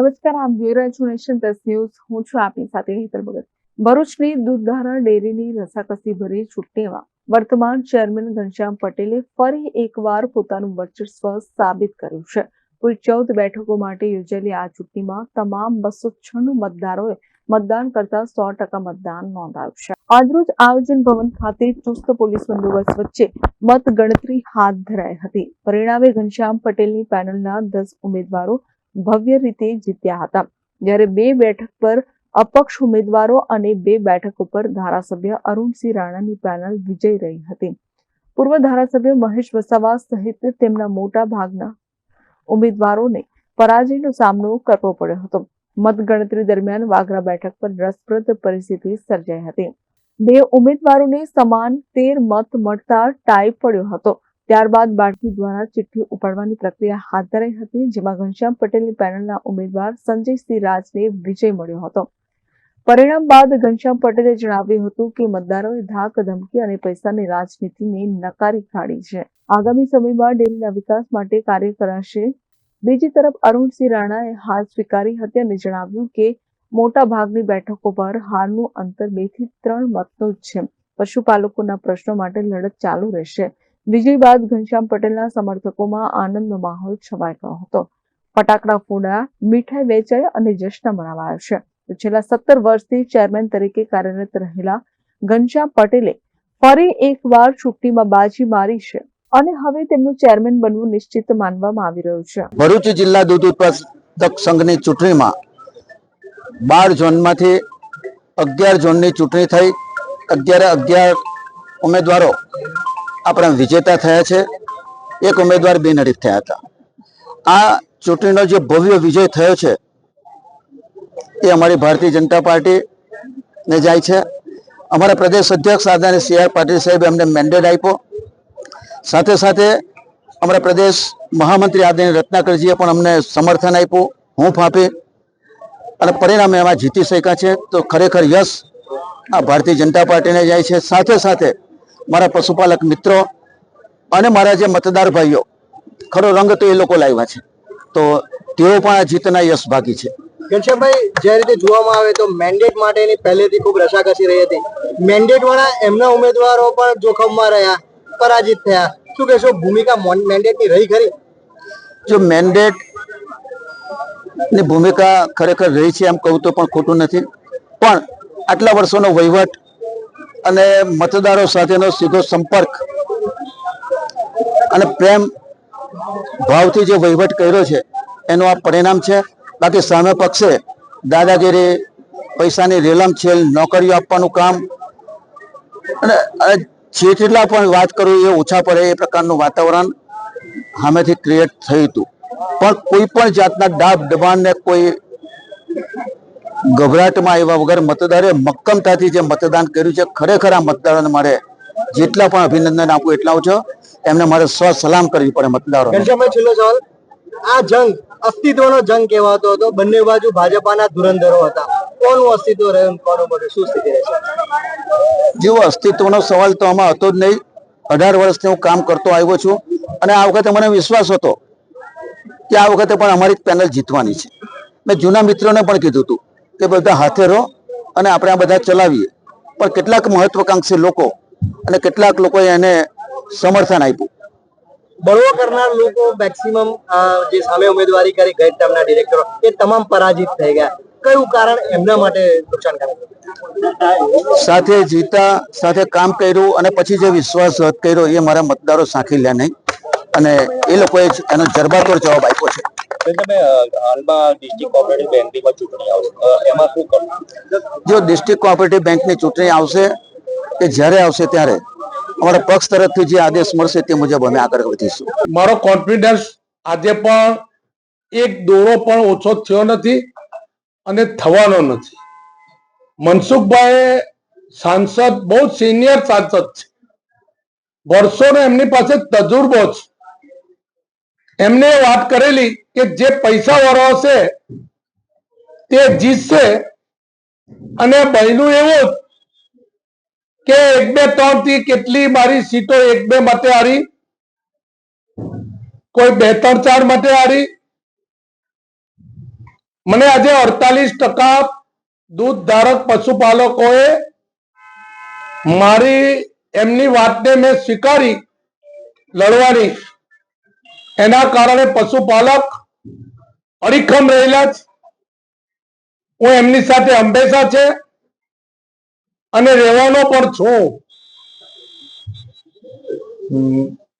નમસ્કાર, આપ જોઈ રહ્યા છો નેશન પ્લસ ન્યૂઝ. હું છું આપની સાથે હેતલ ભગત. ભરૂચની દૂધધારા ડેરીની રસાકસી ભરી ચૂંટણીમાં વર્તમાન ચેરમેન ઘનશ્યામ પટેલે ફરી એકવાર પોતાનું વર્ચસ્વ સાબિત કર્યું છે. કુલ ચૌદ બેઠકો માટે યોજાયેલી આ ચૂંટણીમાં તમામ બસો છન્નું મતદારોએ મતદાન કરતા સો ટકા મતદાન નોંધાયું છે. આજરોજ આયોજન ભવન ખાતે ચુસ્ત પોલીસ બંદોબસ્ત વચ્ચે મતગણતરી હાથ ધરાઈ હતી. પરિણામે ઘનશ્યામ પટેલની પેનલના દસ ઉમેદવારો ભવ્ય રીતે જીત્યા હતા. જ્યારે બે બેઠક પર અપક્ષ ઉમેદવારો અને બે બેઠક ઉપર ધારાસભ્ય અરુણસિંહ રાણાની પેનલ વિજય રહી હતી. પૂર્વ ધારાસભ્ય મહેશ વસાવા સહિત તેમના મોટા ભાગના ઉમેદવારોને પરાજયનો સામનો કરવો પડ્યો હતો. મતગણતરી દરમિયાન વાગરા બેઠક પર રસપ્રદ પરિસ્થિતિ સર્જાઈ હતી. બે ઉમેદવારોને સમાન તેર મત મળતા ટાઈ પડ્યો હતો. ત્યારબાદ બાળકી દ્વારા ચિઠ્ઠી ઉપાડવાની પ્રક્રિયા હાથ ધરાઈ હતી, જેમાં ઘનશ્યામ પટેલની પેનલના ઉમેદવાર સંજયસિંહ રાજને વિજય મળ્યો હતો. પરિણામ બાદ ઘનશ્યામ પટેલે જણાવ્યું હતું કે મતદારોએ ધાક, ધમકી અને પૈસાની રાજનીતિને નકારી કાઢી છે. આગામી સમયમાં ડેરીના વિકાસ માટે કાર્ય કરાશે. બીજી તરફ અરુણસિંહ રાણાએ હાર સ્વીકારી હતી અને જણાવ્યું કે મોટા ભાગની બેઠકો પર હારનું અંતર બેથી ત્રણ મતનું જ છે. પશુપાલકોના પ્રશ્નો માટે લડત ચાલુ રહેશે. વિજય બાદ ઘનશ્યામ પટેલના સમર્થકોમાં આનંદનો માહોલ છવાઈ ગયો હતો. ફટાકડા ફોડા, મીઠાઈ વેચાઈ અને જશ્ન મનાવાયો છે. છેલ્લા સત્તર વર્ષથી ચેરમેન તરીકે કાર્યરત રહેલા ઘનશ્યામ પટેલે ફરી એકવાર ચૂંટણીમાં બાજી મારી છે અને હવે તેમનું ચેરમેન બનવું નિશ્ચિત માનવામાં આવી રહ્યું છે. ભરૂચ જિલ્લા દૂધ ઉત્પાદક સંઘની ચૂંટણીમાં બાર ઝોનમાંથી અગિયાર ઝોનની ચૂંટણી થઈ. અગિયારે અગિયાર ઉમેદવારો આપણા વિજેતા થયા છે. એક ઉમેદવાર બિનહરીફ થયા હતા. આ ચૂંટણીનો જે ભવ્ય વિજય થયો છે, એ અમારી ભારતીય જનતા પાર્ટીને જાય છે. અમારા પ્રદેશ અધ્યક્ષ આદરણીય સી આર પાટીલ સાહેબે અમને મેન્ડેટ આપ્યો. સાથે સાથે અમારા પ્રદેશ મહામંત્રી આદરણીય રત્નાકરજીએ પણ અમને સમર્થન આપ્યું. હું ફાંપી. અને પરિણામે એમાં જીતી શક્યા છે. તો ખરેખર યશ આ ભારતીય જનતા પાર્ટીને જાય છે. સાથે સાથે મારા પશુપાલક મિત્રો અને મારા જે મતદાર ભાઈઓ ખરો રંગ તો એ લોકો લાવ્યા છે. તો તેઓ પણ આ જીતના યશ ભાગી છે. ઘનશ્યામભાઈ જે રીતે જોવામાં આવે તો મેન્ડેટ માટેની પહેલેથી ખૂબ રસાકસી રહી હતી. મેન્ડેટ વાળા એમના ઉમેદવારો પણ જોખમમાં રહ્યા પરાજિત થયા. શું કહેશો ભૂમિકા મેન્ડેટની રહી ખરી? જો મેન્ડેટની ભૂમિકા ખરેખર રહી છે એમ કહું તો પણ ખોટું નથી. પણ આટલા વર્ષોનો વહીવટ અને મતદારો સાથેનો સીધો સંપર્ક અને પ્રેમ ભાવથી જે વહીવટ કર્યો છે, એનું આ પરિણામ છે. બાકી સામે પક્ષે દાદાગીરી, પૈસાની રેલમ છેલ, નોકરીઓ આપવાનું કામ અને અને જેટલા પણ વાત કરું એ ઓછા પડે એ પ્રકારનું વાતાવરણ સામેથી ક્રિએટ થયું હતું. પણ કોઈ પણ જાતના ડાબ દબાણને કોઈ ગભરાટમાં આવ્યા વગર મતદારે મક્કમતાથી જે મતદાન કર્યું છે ખરેખર આ મતદારોને મારે જેટલા પણ અભિનંદન આપું એટલા ઓછો એમને મારે સ્વ સલામ કરવી પડે મતદારો છેલ્લો સવાલ. આ જંગ અસ્તિત્વનો જંગ કહેવાતો હતો. બંને બાજુ ભાજપાના ધુરંધરો હતા. કોનું અસ્તિત્વ રહ્યું કોનું બધું? શું સ્થિતિ રહેશે? જેવો અસ્તિત્વનો સવાલ તો આમાં હતો જ નહીં. અઢાર વર્ષથી હું કામ કરતો આવ્યો છું અને આ વખતે મને વિશ્વાસ હતો કે આ વખતે પણ અમારી પેનલ જીતવાની છે. મેં જૂના મિત્રોને પણ કીધું હતું કે બધા હાથે રહો અને આપણે આ બધા ચલાવીએ. પણ કેટલાક મહત્વકાંક્ષી લોકો અને કેટલાક લોકોએ એને સમર્થન આપ્યું. બળવો કરનાર લોકો મેક્સિમમ જે સામે ઉમેદવારી કરી ગઈ ટર્મના ડિરેક્ટરો એ તમામ પરાજિત થઈ ગયા. કયું કારણ એમના માટે નુકસાનકારક? સાથે જીતા સાથે કામ કર્યું અને પછી જે વિશ્વાસઘાત કર્યો એ મારા મતદારો સાંખી લે નહીં. અને એ લોકોએ એનો જરબાતોડ જવાબ આપ્યો છે. તમે હાલમાં ડિસ્ટ્રિક્ટ કોઓપરેટિવ બેંકની ચૂંટણી આવશે. એમાં શું કરવું જો ડિસ્ટ્રિક્ટ કોઓપરેટિવ બેંકની ચૂંટણી આવશે કે જ્યારે આવશે ત્યારે અમારા પક્ષ તરફથી જે આદેશ મળશે તે મુજબ અમે આગળ વધીશું. મારો કોન્ફિડન્સ આજે પણ એક દોરો પણ ઓછો થયો નથી અને થવાનો નથી. મનસુખભાઈ સાંસદ બહુ સિનિયર સાંસદ છે. વર્ષોનો એમની પાસે તજુર્બો છે. એમને વાત કરેલી કે જે પૈસા વાળો તે જીતશે. અને બહેનું એવું કે એક, બે, ત્રણથી કેટલી મારી સીટો એક, બે માટે હારી, કોઈ બે, ત્રણ, ચાર માટે હારી. મને આજે અડતાલીસ ટકા દૂધ ધારક પશુપાલકોએ મારી એમની વાતને મેં સ્વીકારી લડવાની. એના કારણે પશુપાલક અડીખમ રહેલા છે હું એમની સાથે હંમેશા છે અને રહેવાનો પણ છું.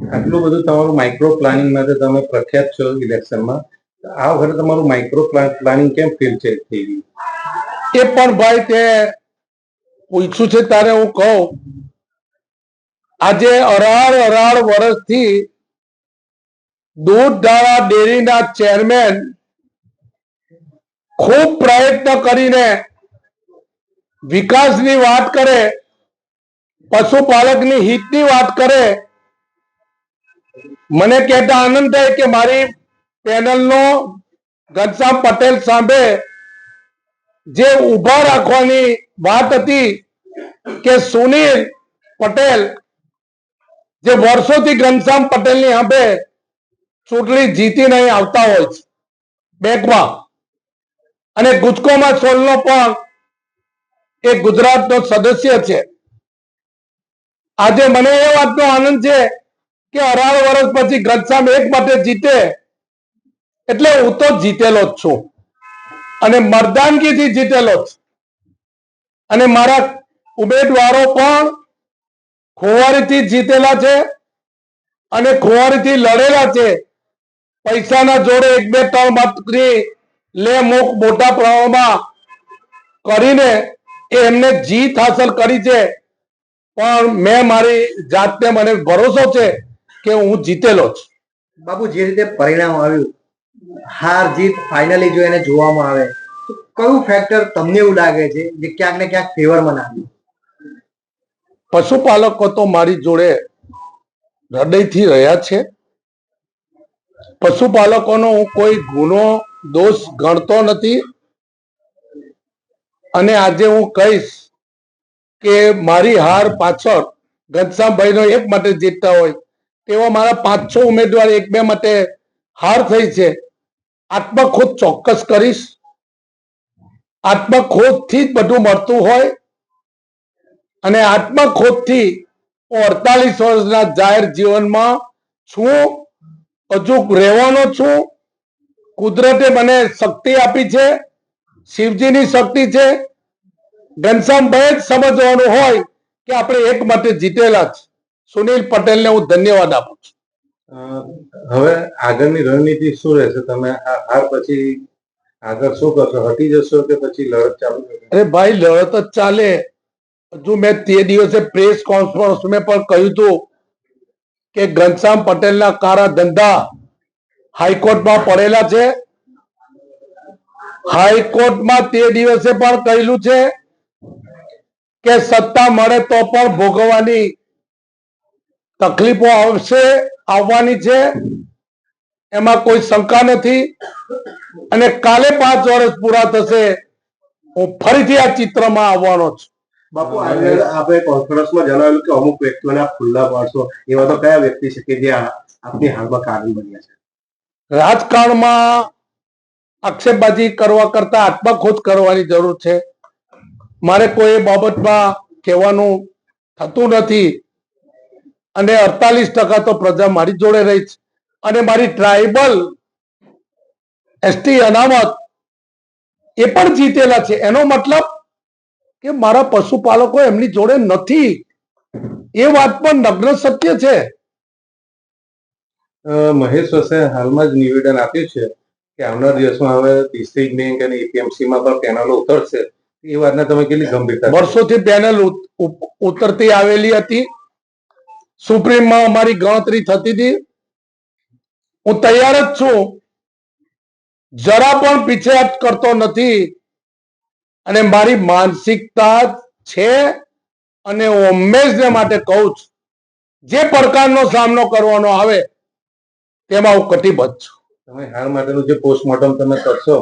આટલું બધું તમારું માઇક્રો પ્લાનિંગ માટે તમે પ્રખ્યાત છો ઇલેક્શનમાં આ વખતે તમારું માઇક્રો પ્લાનિંગ કેમ ફેલ છે એ પણ ભાઈ તે પૂછ્યું છે તારે હું કહું. આજે અઢાર અઢાર વર્ષથી દૂધ ધારા ડેરીના ચેરમેન ખૂબ પ્રયત્ન કરીને વિકાસની વાત કરે, પશુપાલકની હિતની વાત કરે. મને કહેતા આનંદ થાય કે મારી પેનલનો ઘનશ્યામ પટેલ સામે જે ઊભા રાખવાની વાત હતી કે સુનિલ પટેલ, જે વર્ષોથી ઘનશ્યામ પટેલની સામે ચૂંટણી જીતીને અહીં આવતા હોય છે. બેંકમાં અને ગુજકોમાં સોલનો પણ એ ગુજરાતનો સદસ્ય છે. આજે મને એ વાતનો આનંદ છે કે અઢાર વર્ષ પછી ઘનશ્યામ એક માટે જીતે એટલે હું તો જીતેલો જ છું. અને મરદાનગીથી જીતેલો જ. અને મારા ઉમેદવારો પણ ખોવારીથી જીતેલા છે અને ખોવારીથી લડેલા છે. પૈસાના જોડે એક બે ત્રણ મતની લે મુખ મોટા પ્રમાણમાં કરીને એ એમને જીત હાંસલ કરી છે. પણ મેં મારી જાતને મને ભરોસો છે કે હું જીતેલો છું. બાપુ જે રીતે પરિણામ આવ્યું હાર જીત ફાઇનલી જો એને જોવામાં આવે તો કયું ફેક્ટર તમને એવું લાગે છે જે ક્યાંક ને ક્યાંક ફેવરમાં નાખ્યું? પશુપાલકો તો મારી જોડે હૃદયથી રહ્યા છે. પશુપાલકોનો હું કોઈ ગુનો, દોષ ગણતો નથી. અને આજે હું કહીશ કે મારી હાર પાછળ ઘનશ્યામભાઈનો એક માટે જીતતા હોય તેવા મારા પાંચ છ ઉમેદવાર એક બે માટે હાર થઈ છે. આત્મખોદ ચોક્કસ કરીશ. આત્મખોદથી જ બધું મળતું હોય. અને આત્મખોદથી હું અડતાલીસ વર્ષના જાહેર જીવનમાં છું. હજુ રહેવાનો છું. કુદરતે મને શક્તિ આપી છે. શિવજીની શક્તિ છે. ઘનશ્યામભાઈ જ સમજવાનું હોય કે આપણે એક માટે જીતેલા છે સુનિલ પટેલને હું ધન્યવાદ આપું છું. હવે આગળની રણનીતિ શું રહેશે? તમે આ હાર પછી આગળ શું કરશો? હટી જશો કે પછી લડત ચાલુ અરે ભાઈ લડત જ ચાલે. હજુ મેં તે દિવસે પ્રેસ કોન્ફરન્સ મેં પણ કહ્યું હતું કે ઘનશ્યામ પટેલના કારા ધંધા હાઈકોર્ટમાં પડેલા છે. હાઈકોર્ટમાં તે દિવસે પણ કહેલું છે કે સત્તા મળે તો પણ ભોગવવાની તકલીફો આવશે, આવવાની છે. એમાં કોઈ શંકા નથી. અને કાલે પાંચ વર્ષ પૂરા થશે, હું ફરીથી આ ચિત્રમાં આવવાનો છું. બાપુ આજે આપણે કોન્ફરન્સમાં જણાવ્યું કે અમુક વ્યક્તિઓને આપ ખુલ્લા પાડશો એવા તો કયા વ્યક્તિ છે કે જે આપની હાલમાં કારણ બન્યા છે? રાજકારણમાં આક્ષેપબાજી કરવા કરતા આત્મખોદ કરવાની જરૂર છે. મારે કોઈ બાબતમાં કહેવાનું થતું નથી. અને અડતાલીસ ટકા તો પ્રજા મારી જોડે રહી છે. અને મારી ટ્રાઇબલ એસટી અનામત એ પણ જીતેલા છે. એનો મતલબ કે મારા પશુપાલકો એમની જોડે નથી. એ વાત પણ નગ્ન સત્ય છે. મહેશ વસાએ હાલમાં જ નિવેદન આપ્યું છે કે આવનાર દિવસમાં હવે ડિસ્ટ્રિક્ટ બેંક અને એપીએમસી માં પણ પેનલો ઉતરશે. એ વાતને તમે કેટલી ગંભીરતા વર્ષોથી પેનલ ઉતરતી આવેલી હતી. સુપ્રીમમાં અમારી ગણતરી થતી હતી. હું તૈયાર જ છું. જરા પણ પીછેહટ કરતો નથી. અને મારી માનસિકતા છે અને હું હંમેશને માટે કહું છું જે પડકારનો સામનો કરવાનો આવે તેમાં હું કટિબદ્ધ છું. તમે હાર માટેનું જે પોસ્ટમોર્ટમ તમે કરશો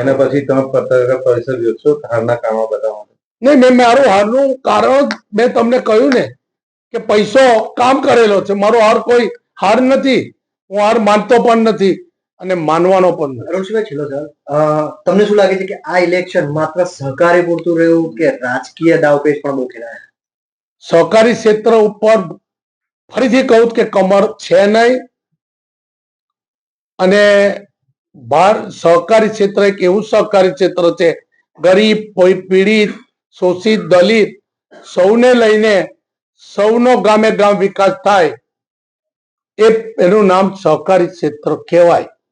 એના પછી તમે પત્રકાર પરિષદ યોજશો હારના કામો બધા માટે. નહીં મેં મારું હારનું કારણ મેં તમને કહ્યું ને કે પૈસો કામ કરેલો છે. મારો હાર કોઈ હાર નથી હું હાર માનતો પણ નથી. અને માનવાનો પણ અરુણસિંહભાઈ છેલ્લો સર તમને શું લાગે છે કે આ ઇલેક્શન માત્ર સહકારી પૂરતું રહ્યું કે રાજકીય દાવપેચ પણ બહુ ખેલાયા સહકારી ક્ષેત્ર ઉપર ફરીથી કહું કે કમર છે નહીં. અને બાર સહકારી ક્ષેત્ર એક એવું સહકારી ક્ષેત્ર છે. ગરીબ કોઈ પીડિત શોષિત દલિત સૌને લઈને સૌનો ગામે ગામ વિકાસ થાય. એ એનું નામ સહકારી ક્ષેત્ર કહેવાય.